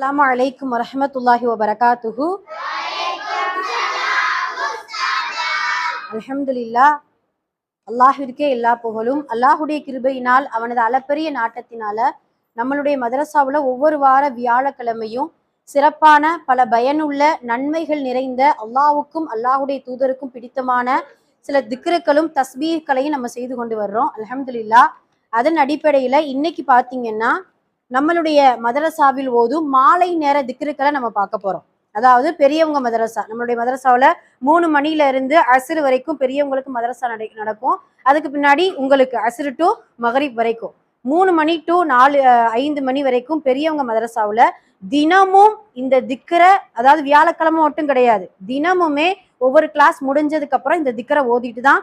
அஸ்ஸலாமு அலைக்கும் வரமத்துல்லாஹி வபரகாத்துஹு அலமதுல்லா அல்லாஹிற்கே எல்லா புகழும். அல்லாஹுடைய கிருபையினால் அவனது அளப்பரிய நாட்டத்தினால நம்மளுடைய மதரசாவில் ஒவ்வொரு வார வியாழக்கிழமையும் சிறப்பான பல பயனுள்ள நன்மைகள் நிறைந்த அல்லாஹுக்கும் அல்லாஹுடைய தூதருக்கும் பிடித்தமான சில திக்ருக்களும் தஸ்பீகளையும் நம்ம செய்து கொண்டு வர்றோம். அலமதுல்லா அதன் அடிப்படையில் இன்னைக்கு பார்த்தீங்கன்னா நம்மளுடைய மதரசாவில் ஓதும் மாலை நேர திக்ருக்களை நம்ம பார்க்க போறோம். அதாவது பெரியவங்க மதரசா நம்மளுடைய மதரசாவில் மூணு மணில இருந்து அசுறு வரைக்கும் பெரியவங்களுக்கு மதரசா நடை நடக்கும். அதுக்கு பின்னாடி உங்களுக்கு அசுறு டு மகரிப் வரைக்கும். மூணு மணி டு நாலு ஐந்து மணி வரைக்கும் பெரியவங்க மதரசாவில் தினமும் இந்த திக்கரை அதாவது வியாழக்கிழமை மட்டும் கிடையாது தினமுமே ஒவ்வொரு கிளாஸ் முடிஞ்சதுக்கு அப்புறம் இந்த திக்கரை ஓதிட்டு தான்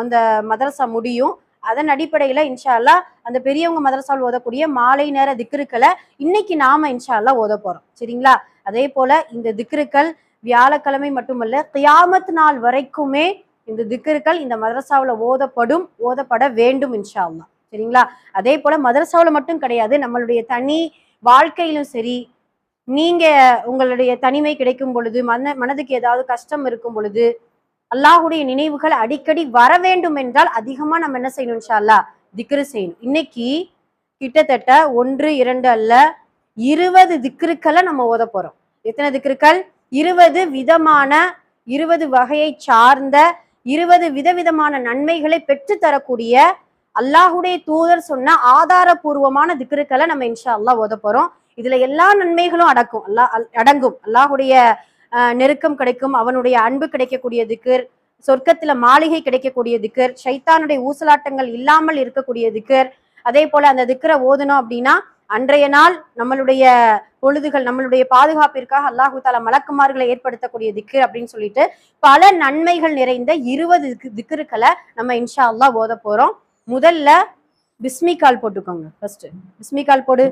அந்த மதரசா முடியும். அதன் அடிப்படையில் இன்ஷால்லா அந்த பெரியவங்க மதரசாவில் ஓதக்கூடிய மாலை நேர திக்ருக்களை இன்னைக்கு நாம இன்ஷால்லா ஓத போறோம். சரிங்களா? அதே போல இந்த திக்ருக்கள் வியாழக்கிழமை மட்டுமல்ல கியாமத் நாள் வரைக்குமே இந்த திக்ருக்கள் இந்த மதரசாவில் ஓதப்படும் ஓதப்பட வேண்டும் இன்ஷா அல்லாஹ் சரிங்களா? அதே போல மதரசாவில் மட்டும் கிடையாது நம்மளுடைய தனி வாழ்க்கையிலும் சரி நீங்க உங்களுடைய தனிமை கிடைக்கும் பொழுது மன மனதுக்கு ஏதாவது கஷ்டம் இருக்கும் பொழுது அல்லாஹுடைய நினைவுகள் அடிக்கடி வர வேண்டும் என்றால் அதிகமா நம்ம என்ன செய்யணும் இன்ஷா அல்லாஹ் திக்ரு செய்யணும். இன்னைக்கு கிட்டத்தட்ட ஒன்று இரண்டு அல்ல இருபது திக்ருக்களை நம்ம ஓத போறோம். எத்தனை திக்ருக்கள்? இருபது விதமான இருபது வகையை சார்ந்த இருபது விதவிதமான நன்மைகளை பெற்று தரக்கூடிய அல்லாஹுடைய தூதர் சொன்ன ஆதாரபூர்வமான திக்ருக்களை நம்ம இன்ஷா அல்லாஹ் ஓத போறோம். இதுல எல்லா நன்மைகளும் அடக்கும் அல்லா அல்- அடங்கும். அல்லாஹுடைய நெருக்கம் கிடைக்கும் அவனுடைய அன்பு கிடைக்கக்கூடியதுக்கு சொர்க்கத்துல மாளிகை கிடைக்கக்கூடியதுக்கு சைத்தானுடைய ஷைத்தானுடைய ஊசலாட்டங்கள் இல்லாமல் இருக்கக்கூடியதுக்கு அதே போல அந்த திக்கரை ஓதணும் அப்படின்னா அன்றைய நாள் நம்மளுடைய பொழுதுகள் நம்மளுடைய பாதுகாப்பிற்காக அல்லாஹு தாலா மலக்குமார்களை ஏற்படுத்தக்கூடிய திக்கு அப்படின்னு சொல்லிட்டு பல நன்மைகள் நிறைந்த இருபது திக்கருக்களை நம்ம இன்ஷா அல்லா ஓத போறோம். முதல்ல பிஸ்மிகால் போட்டுக்கோங்க ஃபர்ஸ்ட் பிஸ்மிகால் போடு.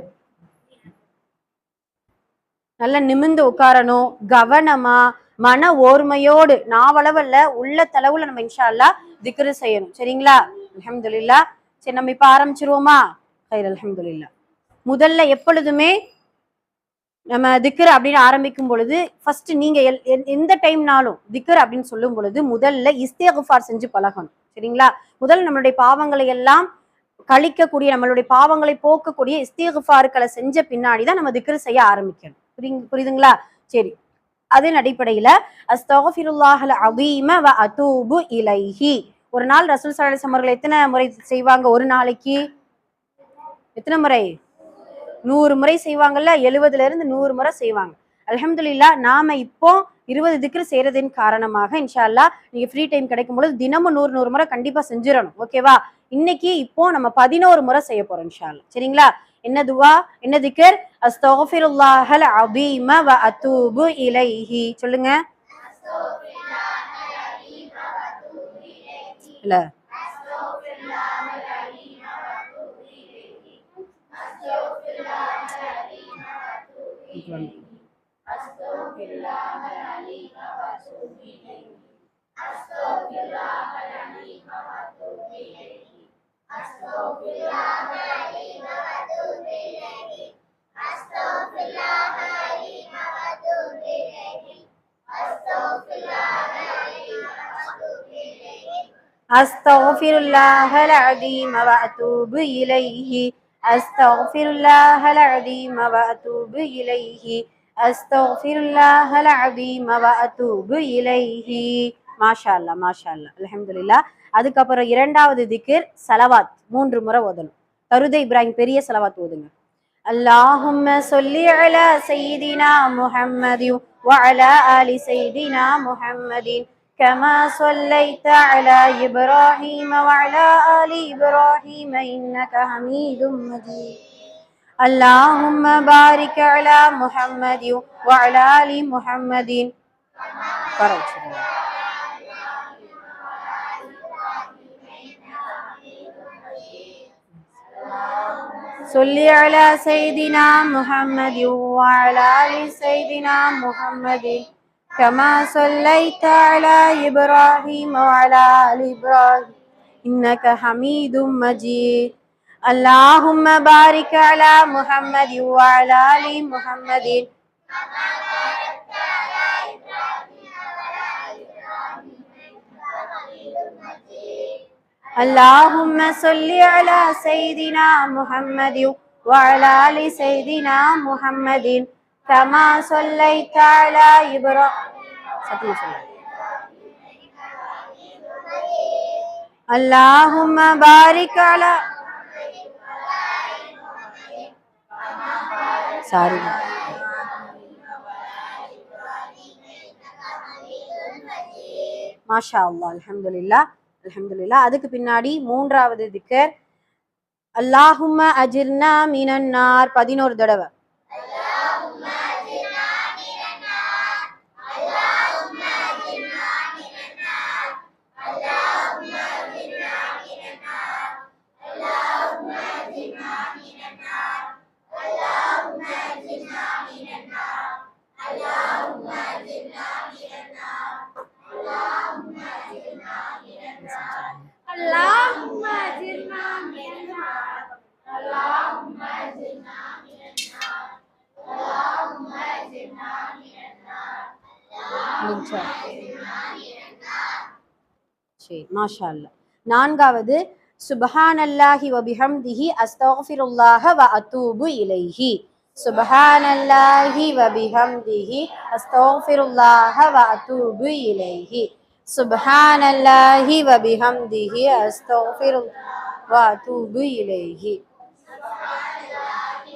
நல்லா நிமிர்ந்து உட்காரணும் கவனமா மன ஓர்மையோடு நாவளவல்ல உள்ள தளவுல நம்ம இன்ஷால்லா திக்ரு செய்யணும். சரிங்களா? அலமதுல்லா சரி நம்ம இப்ப ஆரம்பிச்சிருவோமா? ஹைர் அலமதுல்லா முதல்ல எப்பொழுதுமே நம்ம திக்கர் அப்படின்னு ஆரம்பிக்கும் பொழுது ஃபர்ஸ்ட் நீங்க எல்- எந்த டைம்னாலும் திக்ர் அப்படின்னு சொல்லும் பொழுது முதல்ல இஸ்தேகுஃபார் செஞ்சு பழகணும். சரிங்களா? முதல்ல நம்மளுடைய பாவங்களை எல்லாம் கழிக்கக்கூடிய நம்மளுடைய பாவங்களை போக்கக்கூடிய இஸ்தியகுஃபார்களை செஞ்ச பின்னாடி தான் நம்ம திக்கர் செய்ய ஆரம்பிக்கணும். புரியுங்க புரியுதுங்களா? சரி. அதன் அடிப்படையில அஸ்தகஃபிருல்லாஹல் அதீம வ அதூபு இலைஹி. ஒரு நாள் ரசூல் சல்லல்லாஹு அவர்கள் எத்தனை முறை செய்வாங்க? ஒரு நாளைக்கு? எத்தனை முறை? நூறு முறை செய்வாங்கல்ல? எழுபதுல இருந்து நூறு முறை செய்வாங்க. அலமதுல்லா நாம இப்போ இருபது திக்ரு செய்யறதின் காரணமாக இன்ஷால்லா நீங்க ஃப்ரீ டைம் கிடைக்கும் பொழுது தினமும் நூறு நூறு முறை கண்டிப்பா செஞ்சிடணும். ஓகேவா இன்னைக்கு இப்போ நம்ம பதினோரு முறை செய்ய போறோம் இன்ஷால்லா சரிங்களா? என்ன துவா? என்ன திக்கர் அஸ்தகஃபிருல்லாஹல் அதீம வ அதூபு இலைஹி சொல்லுங்க இல்ல أستغفر الله العظيم وأتوب إليه أستغفر الله العظيم وأتوب إليه أستغفر الله العظيم وأتوب إليه மாஷா அல்லா மாஷா அல்லா அல்ஹம்துலில்லா அதுக்கப்புறம் இரண்டாவது திக்ர் சலவாத் மூன்று முறை ஓதணும் தருத இப்ராஹிம் பெரிய சலவாத் ஓதுங்க اللهم صل على سيدنا محمد وعلى آل سيدنا محمد كما صليت على إبراهيم وعلى آل إبراهيم إنك حميد مجيد. اللهم بارك على محمد وعلى آل محمد. فرج صل على سيدنا محمد وعلى آل سيدنا محمد كما صليت على إبراهيم وعلى آل إبراهيم. إنك حميد مجيد. اللهم بارك على محمد وعلى آل محمد. اللهم صل على سيدنا محمد وعلى آل سيدنا محمد كما صليت على إبراهيم. اللهم بارك على ساري ما شاء الله الحمد لله. அலமதுல்லா அதுக்கு பின்னாடி மூன்றாவது திக்கர் அல்லாஹும அஜிர்னா மீனன்னார் பதினோரு தடவை. மாஷா அல்லாஹ் நான்காவது சுபஹானல்லாஹி வ பிஹம்திஹி அஸ்தக்ஃபிருல்லாஹ வ அத்தூபு இலைஹி சுபஹானல்லாஹி வ பிஹம்திஹி அஸ்தக்ஃபிருல்லாஹ வ அத்தூபு இலைஹி சுபஹானல்லாஹி வ பிஹம்திஹி அஸ்தக்ஃபிருல்லாஹ வ அத்தூபு இலைஹி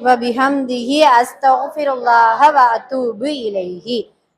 وبحمده أستغفر الله وأتوب إليه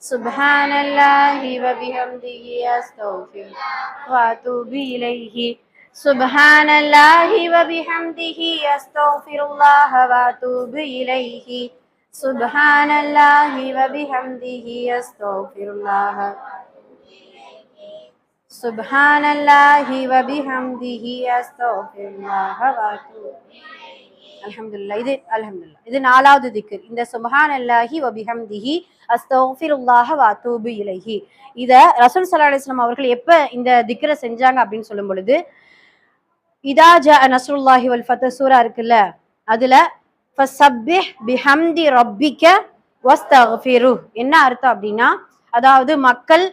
سبحان الله وبحمده أستغفر الله سبحان الله وبحمده أستغفر الله وأتوب அலமதுல்லா இது அலமதுல்லா இது நாலாவது திக்கர் இந்த சுபஹான் அல்லாஹி வபிஹம்திஹி அஸ்தோஃபிருல்லாஹ வாத்தூபு அத்தூபு இதை ரசூல் சல்லா அலிஸ்லாம் அவர்கள் எப்போ இந்த திக்கரை செஞ்சாங்க அப்படின்னு சொல்லும் பொழுது இதா ஜ நசருல்லாஹி வல் ஃபத்த சூரா இருக்குல்ல அதுல ஃபஸப்பிஹ் பிஹம்தி ரப்பிக்க வஸ்தஃபிரு. என்ன அர்த்தம் அப்படின்னா அதாவது மக்கள்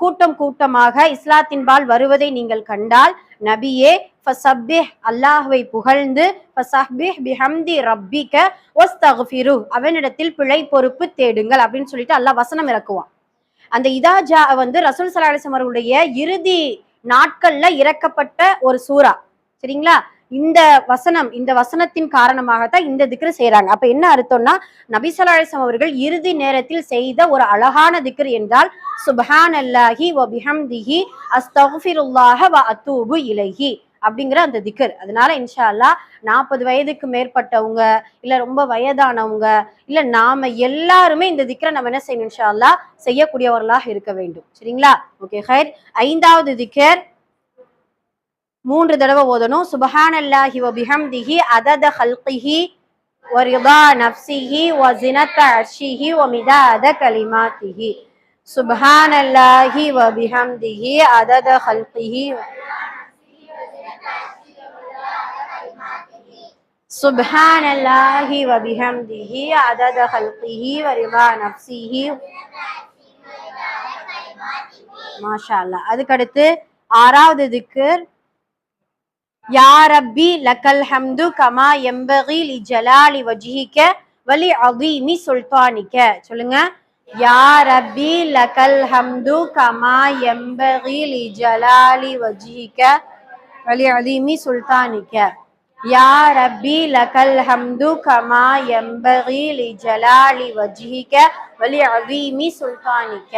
கூட்டம் கூட்டமாக இஸ்லாத்தின்பால் வருவதை நீங்கள் கண்டால் நபியே ஃபஸப்பிஹ் அல்லாஹ்வை புகழ்ந்து ஃபஸப்பிஹ் பிஹம்தி ரப்பிக வஸ்தக்ஃபிரு அவனிடத்தில் பிழை பொறுப்பு தேடுங்கள் அப்படின்னு சொல்லிட்டு அல்லாஹ் வசனம் இறக்குவான். அந்த இதாஜா வந்து ரசூல் ஸல்லல்லாஹு அவர்களுடைய இறுதி நாட்கள்ல இறக்கப்பட்ட ஒரு சூரா சரிங்களா? இந்த வசனம் இந்த வசனத்தின் காரணமாகத்தான் இந்த திக்ரு செய்யறாங்க அப்ப என்ன அர்த்தம்னா நபிசலாசம் அவர்கள் இறுதி நேரத்தில் செய்த ஒரு அழகான திக்ரு என்றால் சுபஹான் அல்லாஹி வ பிஹம்திஹி அஸ்தக்ஃபிருல்லாஹ வ அத்தூபு இலகி அப்படிங்கிற அந்த திக்கர் அதனால இன்ஷா அல்லாஹ் நாற்பது வயதுக்கு மேற்பட்டவங்க இல்ல ரொம்ப வயதானவங்க இல்ல நாம எல்லாருமே இந்த திக்கரை நம்ம என்ன செய்யணும் இன்ஷா செய்யக்கூடியவர்களாக இருக்க வேண்டும். சரிங்களா? ஓகே ஹைர். ஐந்தாவது திக்கர் மூன்று தடவை ஓதணும் சுபஹானல்லாஹி வ பிஹம்திஹி அதத ஹல்கிஹி ورضا نفسه وزنة عرشه ومداد كلماته سبحان الله وبحمده عدد خلقه سبحان الله وبحمده عدد خلقه ورضا نفسه மாஷா அல்லாஹ் அதுக்கடுத்து ஆறாவது திக்கர் யா ரப்பி லக்கல் ஹம்து கமா எம்பகி லி ஜலாலி வஜிஹிக்க வலி அதீமி சுல்தானிக்க சொல்லுங்க. யா ரப்பி லக்கல் ஹம்து கமா எம்பகி லி ஜலாலி வஜிஹிக்க வலி அதீமி சுல்தானிக்க யா ரப்பி லக்கல் ஹம்து கமா எம்பகி லி ஜலாலி வஜிஹிக்க வலி அதீமி சுல்தானிக்க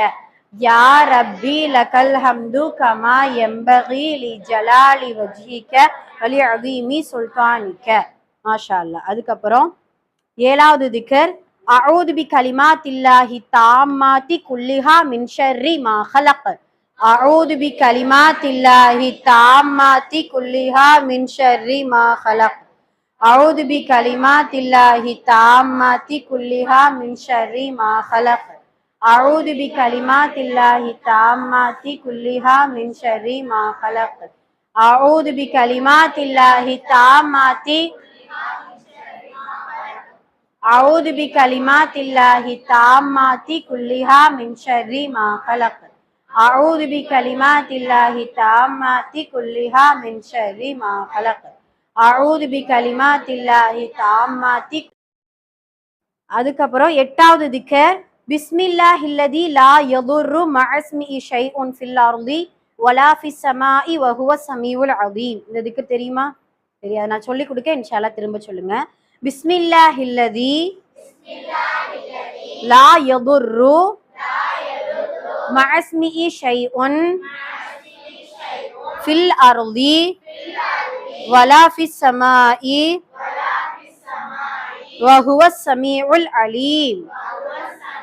யா ரப்பி லகல் ஹம்து கமா எம்பகி லி ஜலாலி வஜ்ஹிக வலி அதீமி சுல்தானிக்க மாஷா அதுக்கப்புறம் ஏழாவது திக்கர் அஊது பி கலிமாத்தில்லாஹி தாமாத்தி குல்லிஹா மின் ஷர்ரி மா ஹலக் அஊது பி கலிமாத்தில்லாஹி தாமாத்தி குல்லிஹா மின் ஷர்ரி மா ஹலக் அஊது பி கலிமாத்தில்லாஹி தாமாத்தி குல்லிஹா மின் ஷர்ரி மா ஹலக் அஊது பி கலிமாத்தில்லாஹி தாம்மாத்தி குல்லிஹா மின் ஷர்ரி மா ஹலக் அஊது பி கலிமாத்தில்லாஹி தாம்மாத்தி أعوذ بكلمات الله التامات كلها من شر ما خلق أعوذ بكلمات الله التامات كلها من شر ما خلق أعوذ بكلمات الله التامات அதுக்கப்புறம் எட்டாவது திக்கர் பிஸ்மில்லாஹ் இல்லதி லா யதுர்ரு மஅஸ்மி ஷைஉன் ஃபில் அர்தி வலா ஃபிஸ் ஸமாஇ வஹுவ ஸமீஉல் அதீம் இந்த திக்கர் தெரியுமா தெரியாது நான் சொல்லி கொடுக்க இன்ஷால்லா திரும்ப சொல்லுங்க பிஸ்மில்லாஹ் இல்லதி லா யதுர்ரு மஅஸ்மி ஷைஉன் ஃபில் அர்தி வலா ஃபிஸ் ஸமாஇ وهو السميع العليم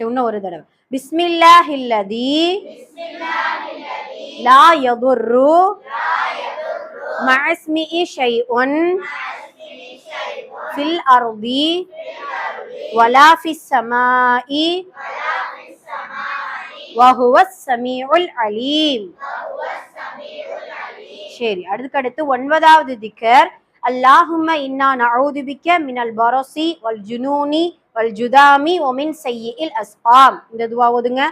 சரி ஒரு தடவை. பிஸ்மில்லா ஹில்லதி லா யதுர்ரு மஸ்மிஇ ஷைஉன் ஃபில் அர்தி வலா ஃபிஸ் சமாஇ வஹுவ சமீஉல் அலீம். சரி அடுத்து அடுத்து ஒன்பதாவது திக்கர். அல்லாஹும இன்னா நவுதுபிக்க மினல் பரோசி வல் ஜுனூனி வல் ஜுதாமி ஒமின் செய்யில் அஸ்பாம் இந்த துவா ஓதுங்க.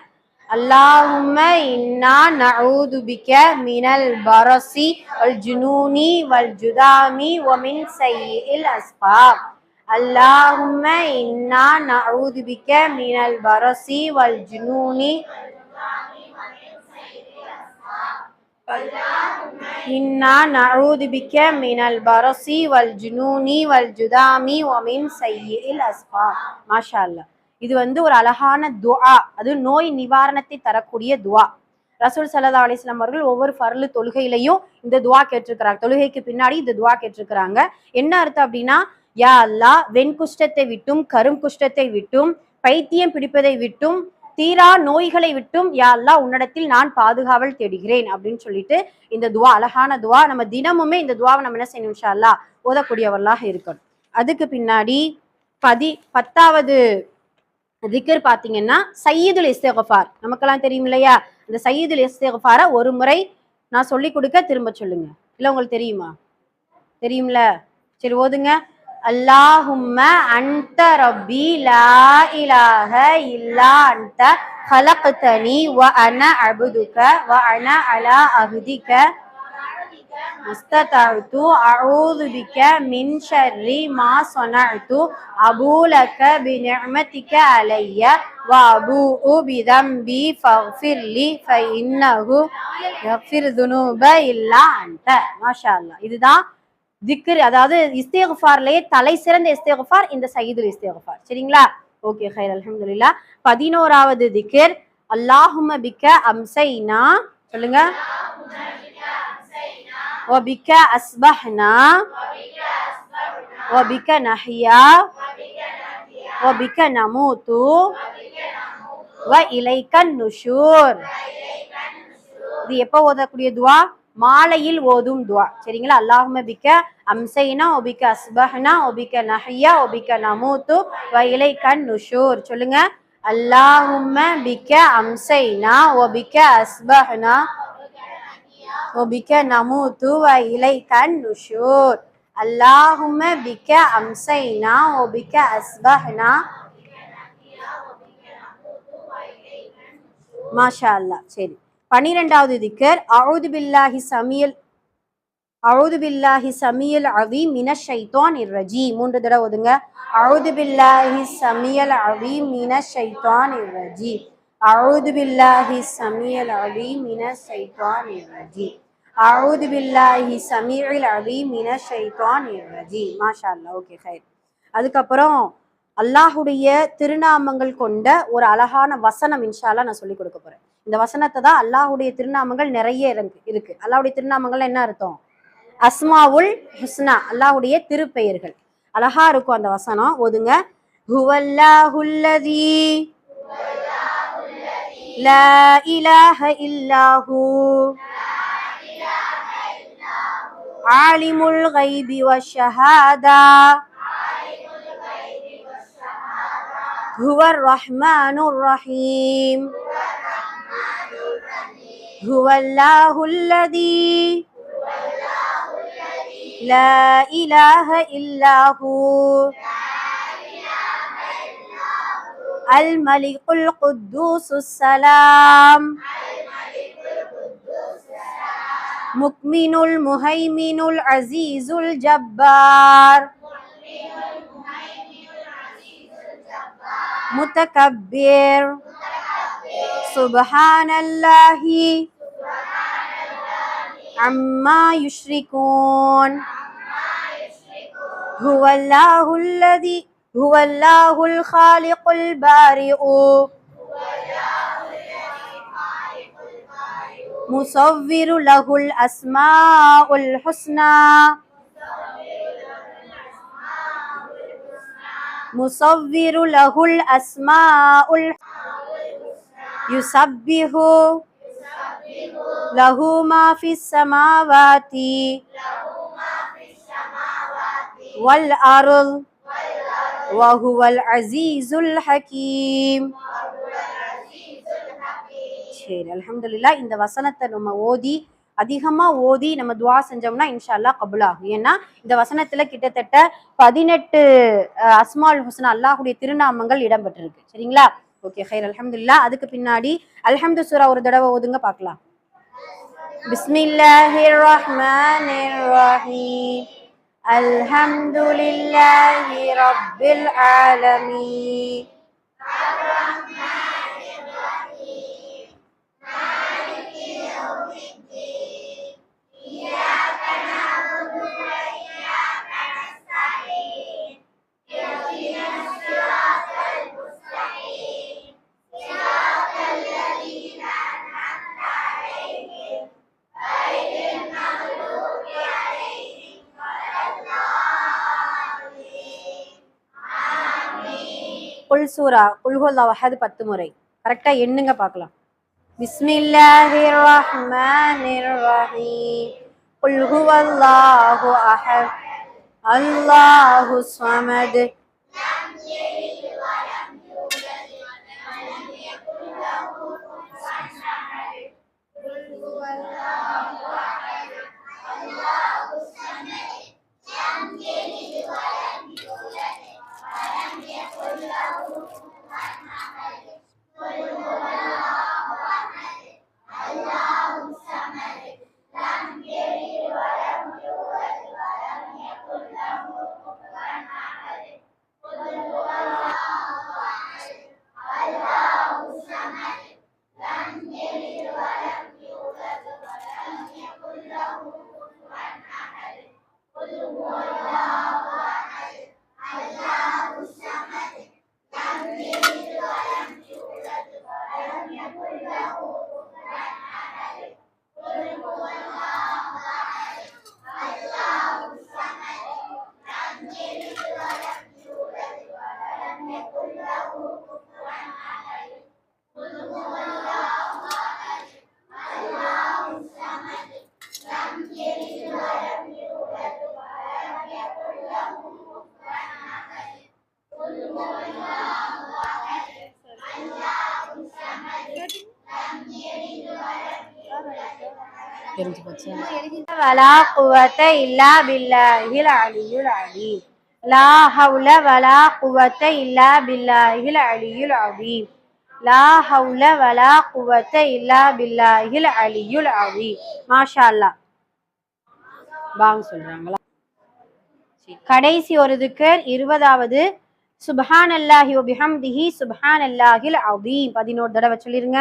அல்லாஹும்ம இன்னா நஊது பிக மினல் பரசி வல் ஜுனூனி வல் ஜுதாமி ஒமின் செய்யில் அஸ்பாம் அல்லாஹும்ம இன்னா நஊது பிக மினல் பரசி வல் ஜுனூனி إنا نعوذ بك من البرص والجنون والجذام ومن سيء الأسقام ما شاء الله இது வந்து ஒரு அழகான துஆ அது நோய் நிவாரணத்தை தரக்கூடிய துஆ ரசூல் சல்லா அலிஸ்லாம் அவர்கள் ஒவ்வொரு ஃபர்லு தொழுகையிலையும் இந்த துஆ கேட்டிருக்கிறாங்க தொழுகைக்கு பின்னாடி இந்த துஆ கேட்டிருக்கிறாங்க என்ன அர்த்தம் அப்படின்னா யா அல்லா வெண்குஷ்டத்தை விட்டும் கருங்குஷ்டத்தை விட்டும் பைத்தியம் பிடிப்பதை விட்டும் தீரா நோய்களை விட்டும் யா உன்னிடத்தில் நான் பாதுகாவல் தேடுகிறேன் அப்படின்னு சொல்லிட்டு இந்த துவா அழகான துவா. நம்ம தினமுமே இந்த துவாவை நம்ம என்ன செய்யணும் ஷால்லா ஓதக்கூடியவர்களாக இருக்கணும். அதுக்கு பின்னாடி பதி பத்தாவது திக்கர் பார்த்தீங்கன்னா சையீதுல் இஸ்தேகஃபார். நமக்கெல்லாம் தெரியும் இல்லையா? இந்த சையீதுல் இஸ்திகஃபாரை ஒரு முறை நான் சொல்லி கொடுக்க திரும்ப சொல்லுங்க. இல்லை உங்களுக்கு தெரியுமா? தெரியும்ல? சரி ஓதுங்க. அல்லாஹும்ம அன்த ரப்பி லா இலாஹ இல்லா அன்த خلقتني وأنا عبدك وأنا على عهدك ما استطعت أعوذ بك من شر ما صنعت أبو لك بنعمتك علي وأبوء بذنبي فاغفر لي فإنه يغفر الذنوب إلا أنت ما شاء الله இதுதான் திக்ர் அதாவது இஸ்தேகுஃபார்லயே தலை சிறந்த இஸ்தேகுஃபார் இந்த சயீதுல் இஸ்தேகுஃபார் சரிங்களா ஓகே ஹைர் அல்ஹம்துலில்லாஹ் பதினோராவது திக்ர் அல்லாஹும்ம பிக்க அம்சைனா சொல்லுங்க وبك أصبحنا وبك نحيا وبك نموت وإليك النشور இது எப்போ ஓதக்கூடிய துவா மாலையில் ஓதும் துவா. சரிங்களா? அல்லாஹும பிக்க அம்சைனா ஒபிக்க அஸ்பஹ்னா ஒபிக்க நஹியா ஒபிக்க நமூத்து வயலை கண் நுஷூர். சொல்லுங்க. அல்லாஹும்ம பிக்க அம்சைனா ஒபிக்க அஸ்பஹ்னா ஒபிக்க நமூத்து வயலை கண் நுஷூர். அல்லாஹும்ம பிக்க அம்சைனா ஒபிக்க அஸ்பஹ்னா. மாஷா அல்லாஹ். சரி. பனிரெண்டாவது திக்கர். அவுது பில்லாஹி சமியல் அவுது பில்லாஹி சமியல் அவி மின ஷைத்தான் இர்ரஜி மூன்று தடவை ஒதுங்க. அவுது பில்லாஹி சமியல் அவி மின ஷைத்தான் இர்ரஜி அவுது பில்லாஹி சமியல் அவி மின ஷைத்தான் இர்ரஜி அவுது பில்லாஹி சமியல் அவி மின ஷைத்தான் இர்ரஜி மாஷா அல்லாஹ் ஓகே ஹைர். அதுக்கப்புறம் அல்லாஹுடைய திருநாமங்கள் கொண்ட ஒரு அழகான வசனம் இன்ஷால்லா நான் சொல்லி கொடுக்க போறேன். இந்த வசனத்தை தான் அல்லாஹுடைய திருநாமங்கள் நிறைய இருக்கு இருக்கு அல்லாஹுடைய திருநாமங்கள் என்ன அர்த்தம் அஸ்மாவுல் ஹுஸ்னா அல்லாஹுடைய திருப்பெயர்கள் அழகா இருக்கும் அந்த வசனம் ஓதுங்க ஹுவல்லாஹுல்லதி லா இலாஹ இல்லாஹு ஆலிமுல் கைபி வஷஹாதா هو الرحمن الرحيم هو الله الذي لا إله إلا هو الملك القدوس السلام مكمن المهيمن العزيز الجبار متكبر سبحان الله عما يشركون هو الله الذي هو الله الخالق البارئ مصور له الأسماء الحسنى مصور له الأسماء الح- யுசப்பிஹு. லஹு மாஃபி சமாவாதி வல் அருள். வஹுவல் அசீசுல் ஹகீம். சரி அலமதுல்லா இந்த வசனத்தை நம்ம ஓதி அதிகமா ஓதி நம்ம துவா செஞ்சோம்னா இன்ஷால்லா கபுலாகும். ஏன்னா இந்த வசனத்துல கிட்டத்தட்ட பதினெட்டு அஸ்மால் ஹுசன் அல்லாஹுடைய திருநாமங்கள் இடம்பெற்றிருக்கு. சரிங்களா? ஓகே ஹைர் அல்ஹம்துலில்லாஹ் அதுக்கு பின்னாடி அல்ஹம்து சூரா ஒரு தடவை ஓதுங்க பார்க்கலாம். பிஸ்மில்லாஹிர் ரஹ்மானிர் ரஹீம் அல்ஹம்துலில்லாஹி ரப்பில் ஆலமீன் சூரா குல்ஹுல்லா வஹது பத்து முறை. கரெக்டா எண்ணுங்க பார்க்கலாம். பிஸ்மில்லாஹிர் ரஹ்மானிர் ரஹீம் குல் ஹுவல்லாஹு அஹத் அல்லாஹு ஸமத் வலா குவத்த இல்லா பில்லாஹில் அலியுல் அலீம். லா ஹவுல வலா குவத்த இல்லா பில்லாஹில் அலியுல் அலீம். லா ஹவுல வலா குவத்த இல்லா பில்லாஹில் அலியுல் அலீம். மாஷா அல்லாஹ் பாங் சொல்றாங்களா. கடைசி ஒரு திக்கர் இருபதாவது. சுப்ஹான் அல்லாஹி வபிஹம்திஹி சுப்ஹான் அல்லாஹில் அதீம் பதினோரு தடவை சொல்லிருங்க.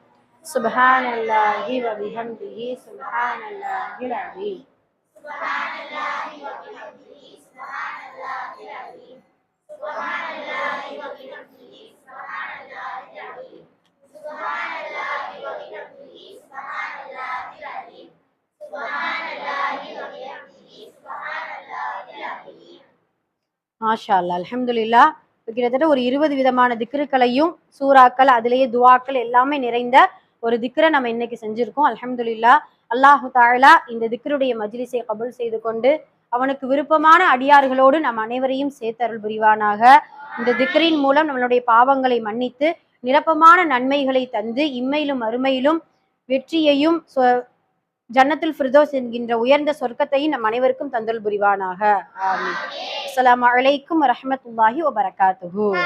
سبحان الله وبحمده سبحان الله العظيم سبحان الله وبحمده سبحان الله العظيم மாஷா அல்லா அல்ஹம்துலில்லா இப்ப கிட்டத்தட்ட ஒரு இருபது விதமான திக்ருக்களையும் சூறாக்கள் அதிலேயே துவாக்கள் எல்லாமே நிறைந்த ஒரு திக்ரை நம்ம இன்னைக்கு செஞ்சிருக்கோம். அலமதுல்லா அல்லாஹு தாழா இந்த திக்ருடைய மஜ்லிஸை கபுல் செய்து கொண்டு அவனுக்கு விருப்பமான அடியார்களோடு நம் அனைவரையும் சேர்த்தருள் புரிவானாக. இந்த திக்ரின் மூலம் நம்மளுடைய பாவங்களை மன்னித்து நிரப்பமான நன்மைகளை தந்து இம்மையிலும் அருமையிலும் வெற்றியையும் சொ- ஜன்னத்துல் ஃபிர்தோஸ் என்கின்ற உயர்ந்த சொர்க்கத்தையும் நம் அனைவருக்கும் தந்தல் புரிவானாக. அஸ்லாம் வலைக்கும் வரமத்துல்லாஹி வபரகாத்துஹூ.